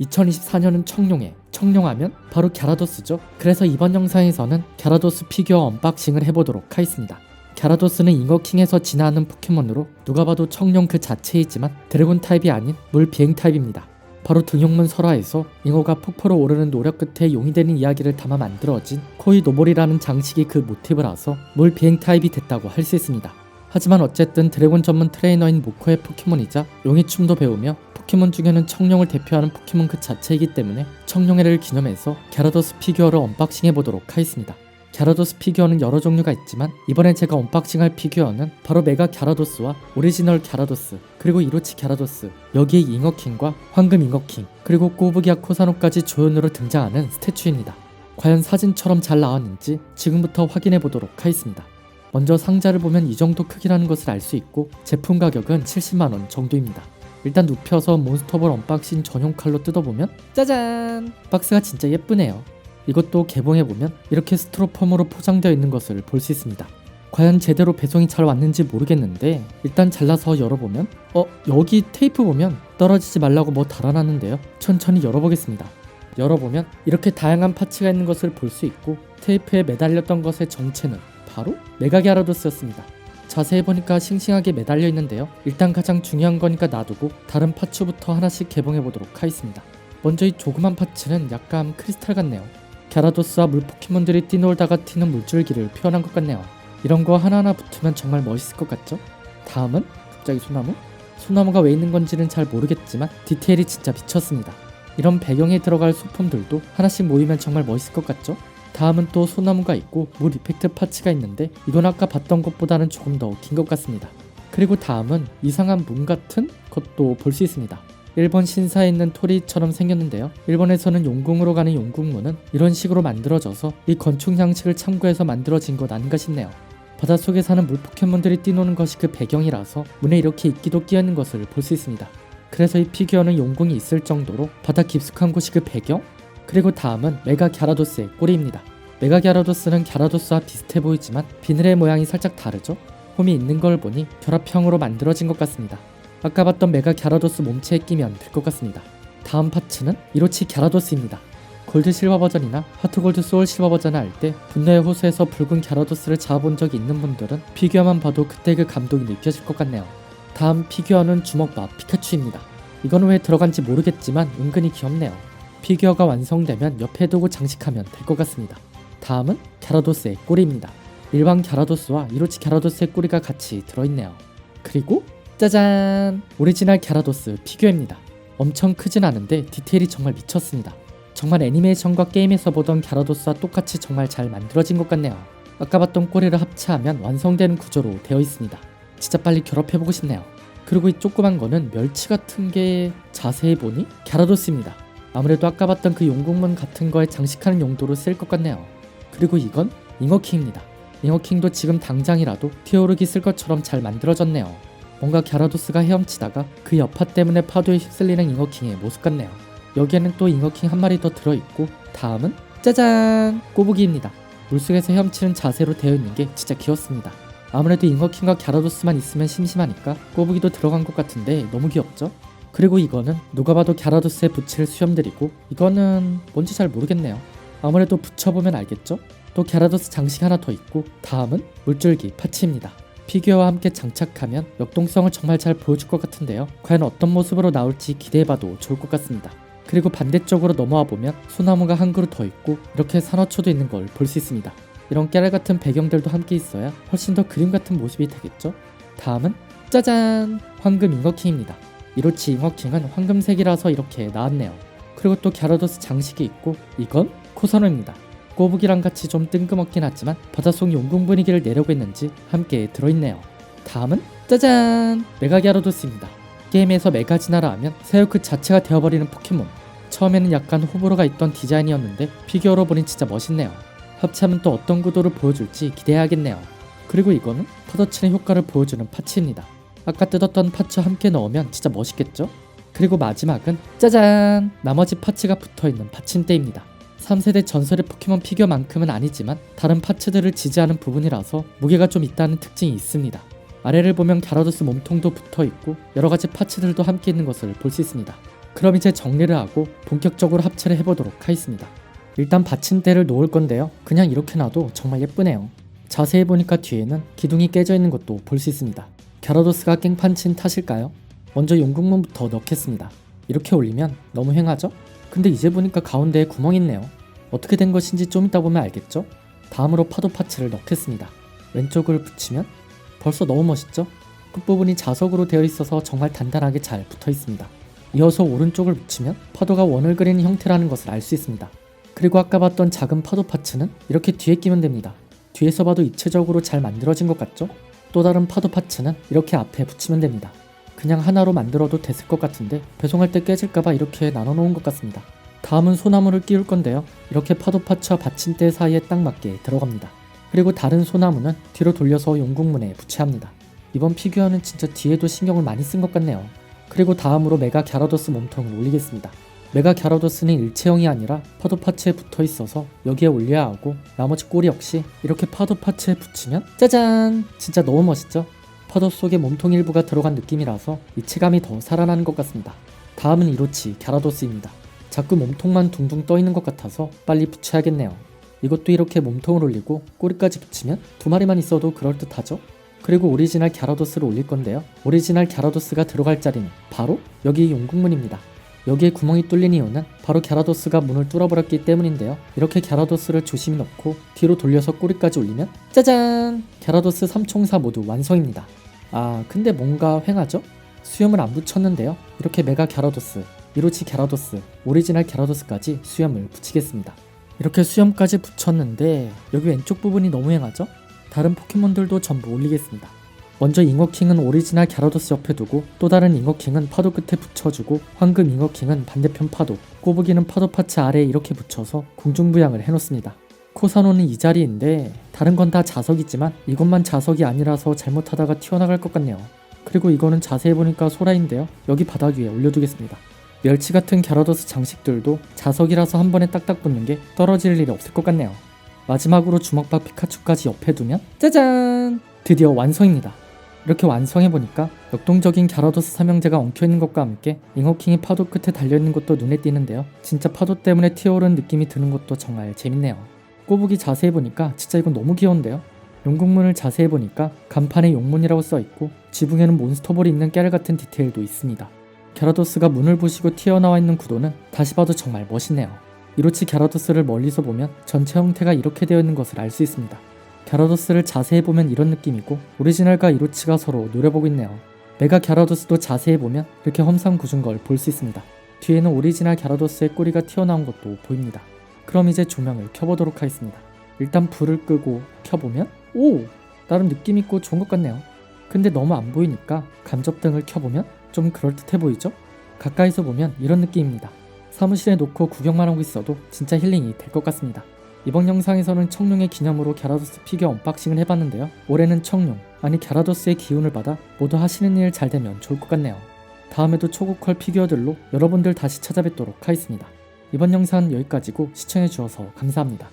2024년은 청룡해. 청룡하면 바로 갸라도스죠. 그래서 이번 영상에서는 갸라도스 피규어 언박싱을 해보도록 하겠습니다. 갸라도스는 잉어킹에서 진화하는 포켓몬으로 누가 봐도 청룡 그 자체이지만 드래곤 타입이 아닌 물 비행 타입입니다. 바로 등용문 설화에서 잉어가 폭포로 오르는 노력 끝에 용이 되는 이야기를 담아 만들어진 코이 노볼이라는 장식이 그 모티브라서 물 비행 타입이 됐다고 할 수 있습니다. 하지만 어쨌든 드래곤 전문 트레이너인 모코의 포켓몬이자 용의 춤도 배우며 포켓몬 중에는 청룡을 대표하는 포켓몬 그 자체이기 때문에 청룡회를 기념해서 갸라도스 피규어를 언박싱 해보도록 하겠습니다. 갸라도스 피규어는 여러 종류가 있지만 이번에 제가 언박싱할 피규어는 바로 메가 갸라도스와 오리지널 갸라도스 그리고 이로치 갸라도스 여기에 잉어킹과 황금 잉어킹 그리고 꼬부기와 코사노까지 조연으로 등장하는 스태츄입니다. 과연 사진처럼 잘 나왔는지 지금부터 확인해 보도록 하겠습니다. 먼저 상자를 보면 이 정도 크기라는 것을 알 수 있고 제품 가격은 70만원 정도입니다. 일단 눕혀서 몬스터볼 언박싱 전용 칼로 뜯어보면 짜잔! 박스가 진짜 예쁘네요. 이것도 개봉해보면 이렇게 스티로폼으로 포장되어 있는 것을 볼 수 있습니다. 과연 제대로 배송이 잘 왔는지 모르겠는데 일단 잘라서 열어보면 어 여기 테이프 보면 떨어지지 말라고 뭐 달아놨는데요. 천천히 열어보겠습니다. 열어보면 이렇게 다양한 파츠가 있는 것을 볼 수 있고 테이프에 매달렸던 것의 정체는 바로 메가갸라도스였습니다. 자세히 보니까 싱싱하게 매달려 있는데요. 일단 가장 중요한 거니까 놔두고 다른 파츠부터 하나씩 개봉해 보도록 하겠습니다. 먼저 이 조그만 파츠는 약간 크리스탈 같네요. 갸라도스와 물 포켓몬들이 뛰놀다가 튀는 물줄기를 표현한 것 같네요. 이런 거 하나하나 붙으면 정말 멋있을 것 같죠? 다음은 갑자기 소나무? 소나무가 왜 있는 건지는 잘 모르겠지만 디테일이 진짜 미쳤습니다. 이런 배경에 들어갈 소품들도 하나씩 모이면 정말 멋있을 것 같죠? 다음은 또 소나무가 있고 물 이펙트 파츠가 있는데 이건 아까 봤던 것보다는 조금 더 긴 것 같습니다. 그리고 다음은 이상한 문 같은 것도 볼 수 있습니다. 일본 신사에 있는 토리처럼 생겼는데요. 일본에서는 용궁으로 가는 용궁문은 이런 식으로 만들어져서 이 건축 양식을 참고해서 만들어진 것 아닌가 싶네요. 바닷속에 사는 물 포켓몬들이 뛰노는 것이 그 배경이라서 문에 이렇게 이끼도 끼어 있는 것을 볼 수 있습니다. 그래서 이 피규어는 용궁이 있을 정도로 바다 깊숙한 곳이 그 배경? 그리고 다음은 메가 갸라도스의 꼬리입니다. 메가 갸라도스는 갸라도스와 비슷해 보이지만 비늘의 모양이 살짝 다르죠? 홈이 있는 걸 보니 결합형으로 만들어진 것 같습니다. 아까 봤던 메가 갸라도스 몸체에 끼면 될 것 같습니다. 다음 파츠는 이로치 갸라도스입니다. 골드 실버 버전이나 하트 골드 소울 실버 버전을 할때 분노의 호수에서 붉은 갸라도스를 잡아본 적이 있는 분들은 피규어만 봐도 그때 그 감동이 느껴질 것 같네요. 다음 피규어는 주먹밥 피카츄입니다. 이건 왜 들어간지 모르겠지만 은근히 귀엽네요. 피규어가 완성되면 옆에 두고 장식하면 될 것 같습니다. 다음은 갸라도스의 꼬리입니다. 일반 갸라도스와 이로치 갸라도스의 꼬리가 같이 들어있네요. 그리고 짜잔! 오리지널 갸라도스 피규어입니다. 엄청 크진 않은데 디테일이 정말 미쳤습니다. 정말 애니메이션과 게임에서 보던 갸라도스와 똑같이 정말 잘 만들어진 것 같네요. 아까 봤던 꼬리를 합체하면 완성되는 구조로 되어 있습니다. 진짜 빨리 결합해보고 싶네요. 그리고 이 조그만 거는 멸치 같은 게 자세히 보니 갸라도스입니다. 아무래도 아까 봤던 그 용궁문 같은 거에 장식하는 용도로 쓰일 것 같네요. 그리고 이건 잉어킹입니다. 잉어킹도 지금 당장이라도 티오르기 쓸 것처럼 잘 만들어졌네요. 뭔가 갸라도스가 헤엄치다가 그 여파 때문에 파도에 휩쓸리는 잉어킹의 모습 같네요. 여기에는 또 잉어킹 한 마리 더 들어있고 다음은 짜잔! 꼬부기입니다. 물속에서 헤엄치는 자세로 되어 있는 게 진짜 귀엽습니다. 아무래도 잉어킹과 갸라도스만 있으면 심심하니까 꼬부기도 들어간 것 같은데 너무 귀엽죠? 그리고 이거는 누가 봐도 갸라도스의 부츠를 수염들이고 이거는 뭔지 잘 모르겠네요. 아무래도 붙여보면 알겠죠? 또 갸라도스 장식 하나 더 있고 다음은 물줄기 파츠입니다. 피규어와 함께 장착하면 역동성을 정말 잘 보여줄 것 같은데요. 과연 어떤 모습으로 나올지 기대해봐도 좋을 것 같습니다. 그리고 반대쪽으로 넘어와 보면 소나무가 한 그루 더 있고 이렇게 산호초도 있는 걸 볼 수 있습니다. 이런 깨알 같은 배경들도 함께 있어야 훨씬 더 그림 같은 모습이 되겠죠? 다음은 짜잔! 황금 잉어킹입니다. 이로치 잉어킹은 황금색이라서 이렇게 나왔네요. 그리고 또 갸라도스 장식이 있고 이건 코선호입니다. 꼬북이랑 같이 좀 뜬금없긴 하지만 바닷속 용궁 분위기를 내려고 했는지 함께 들어있네요. 다음은 짜잔! 메가 갸라도스입니다. 게임에서 메가 진화라 하면 세우크 자체가 되어버리는 포켓몬. 처음에는 약간 호불호가 있던 디자인이었는데 피규어로 보니 진짜 멋있네요. 합체하면 또 어떤 구도를 보여줄지 기대해야겠네요. 그리고 이거는 터더치는 효과를 보여주는 파츠입니다. 아까 뜯었던 파츠 함께 넣으면 진짜 멋있겠죠? 그리고 마지막은 짜잔! 나머지 파츠가 붙어있는 받침대입니다. 3세대 전설의 포켓몬 피규어만큼은 아니지만 다른 파츠들을 지지하는 부분이라서 무게가 좀 있다는 특징이 있습니다. 아래를 보면 갸라도스 몸통도 붙어 있고 여러 가지 파츠들도 함께 있는 것을 볼 수 있습니다. 그럼 이제 정리를 하고 본격적으로 합체를 해보도록 하겠습니다. 일단 받침대를 놓을 건데요. 그냥 이렇게 놔도 정말 예쁘네요. 자세히 보니까 뒤에는 기둥이 깨져 있는 것도 볼 수 있습니다. 갸라도스가 깽판 친 탓일까요? 먼저 용궁문부터 넣겠습니다. 이렇게 올리면 너무 휑하죠? 근데 이제 보니까 가운데에 구멍이 있네요. 어떻게 된 것인지 좀 이따 보면 알겠죠? 다음으로 파도 파츠를 넣겠습니다. 왼쪽을 붙이면 벌써 너무 멋있죠? 끝부분이 자석으로 되어 있어서 정말 단단하게 잘 붙어 있습니다. 이어서 오른쪽을 붙이면 파도가 원을 그리는 형태라는 것을 알 수 있습니다. 그리고 아까 봤던 작은 파도 파츠는 이렇게 뒤에 끼면 됩니다. 뒤에서 봐도 입체적으로 잘 만들어진 것 같죠? 또 다른 파도 파츠는 이렇게 앞에 붙이면 됩니다. 그냥 하나로 만들어도 됐을 것 같은데 배송할 때 깨질까봐 이렇게 나눠 놓은 것 같습니다. 다음은 소나무를 끼울 건데요. 이렇게 파도 파츠와 받침대 사이에 딱 맞게 들어갑니다. 그리고 다른 소나무는 뒤로 돌려서 용궁문에 붙여야 합니다. 이번 피규어는 진짜 뒤에도 신경을 많이 쓴 것 같네요. 그리고 다음으로 메가 갸라도스 몸통을 올리겠습니다. 메가 갸라도스는 일체형이 아니라 파도 파츠에 붙어 있어서 여기에 올려야 하고 나머지 꼬리 역시 이렇게 파도 파츠에 붙이면 짜잔! 진짜 너무 멋있죠? 파도 속에 몸통 일부가 들어간 느낌이라서 이체감이 더 살아나는 것 같습니다. 다음은 이로치 갸라도스입니다. 자꾸 몸통만 둥둥 떠 있는 것 같아서 빨리 붙여야겠네요. 이것도 이렇게 몸통을 올리고 꼬리까지 붙이면 두 마리만 있어도 그럴듯하죠? 그리고 오리지널 갸라도스를 올릴 건데요. 오리지널 갸라도스가 들어갈 자리는 바로 여기 용궁문입니다. 여기에 구멍이 뚫린 이유는 바로 갸라도스가 문을 뚫어버렸기 때문인데요. 이렇게 갸라도스를 조심히 넣고 뒤로 돌려서 꼬리까지 올리면 짜잔! 갸라도스 3총사 모두 완성입니다. 아 근데 뭔가 휑하죠? 수염을 안 붙였는데요. 이렇게 메가 갸라도스, 이로치 갸라도스, 오리지널 갸라도스까지 수염을 붙이겠습니다. 이렇게 수염까지 붙였는데 여기 왼쪽 부분이 너무 휑하죠? 다른 포켓몬들도 전부 올리겠습니다. 먼저 잉어킹은 오리지널 갸라도스 옆에 두고 또 다른 잉어킹은 파도 끝에 붙여주고 황금 잉어킹은 반대편 파도, 꼬부기는 파도 파츠 아래에 이렇게 붙여서 공중부양을 해놓습니다. 코사노는 이 자리인데 다른 건 다 자석이지만 이것만 자석이 아니라서 잘못하다가 튀어나갈 것 같네요. 그리고 이거는 자세히 보니까 소라인데요. 여기 바닥 위에 올려두겠습니다. 멸치 같은 갸라도스 장식들도 자석이라서 한 번에 딱딱 붙는 게 떨어질 일이 없을 것 같네요. 마지막으로 주먹밥 피카츄까지 옆에 두면 짜잔! 드디어 완성입니다. 이렇게 완성해보니까 역동적인 갸라도스 삼형제가 엉켜있는 것과 함께 잉어킹이 파도 끝에 달려있는 것도 눈에 띄는데요. 진짜 파도 때문에 튀어오른 느낌이 드는 것도 정말 재밌네요. 꼬부기 자세히 보니까 진짜 이건 너무 귀여운데요. 용국문을 자세히 보니까 간판에 용문이라고 써있고 지붕에는 몬스터볼이 있는 깨알 같은 디테일도 있습니다. 갸라도스가 문을 부시고 튀어나와 있는 구도는 다시 봐도 정말 멋있네요. 이로치 갸라도스를 멀리서 보면 전체 형태가 이렇게 되어 있는 것을 알 수 있습니다. 갸라도스를 자세히 보면 이런 느낌이고 오리지널과 이로치가 서로 노려보고 있네요. 메가 갸라도스도 자세히 보면 이렇게 험상 구준 걸볼 수 있습니다. 뒤에는 오리지널 갸라도스의 꼬리가 튀어나온 것도 보입니다. 그럼 이제 조명을 켜보도록 하겠습니다. 일단 불을 끄고 켜보면 오! 나름 느낌 있고 좋은 것 같네요. 근데 너무 안 보이니까 간접등을 켜보면 좀 그럴듯해 보이죠? 가까이서 보면 이런 느낌입니다. 사무실에 놓고 구경만 하고 있어도 진짜 힐링이 될 것 같습니다. 이번 영상에서는 청룡의 기념으로 갸라도스 피규어 언박싱을 해봤는데요. 올해는 청룡, 아니 갸라도스의 기운을 받아 모두 하시는 일 잘 되면 좋을 것 같네요. 다음에도 초고퀄 피규어들로 여러분들 다시 찾아뵙도록 하겠습니다. 이번 영상은 여기까지고 시청해주셔서 감사합니다.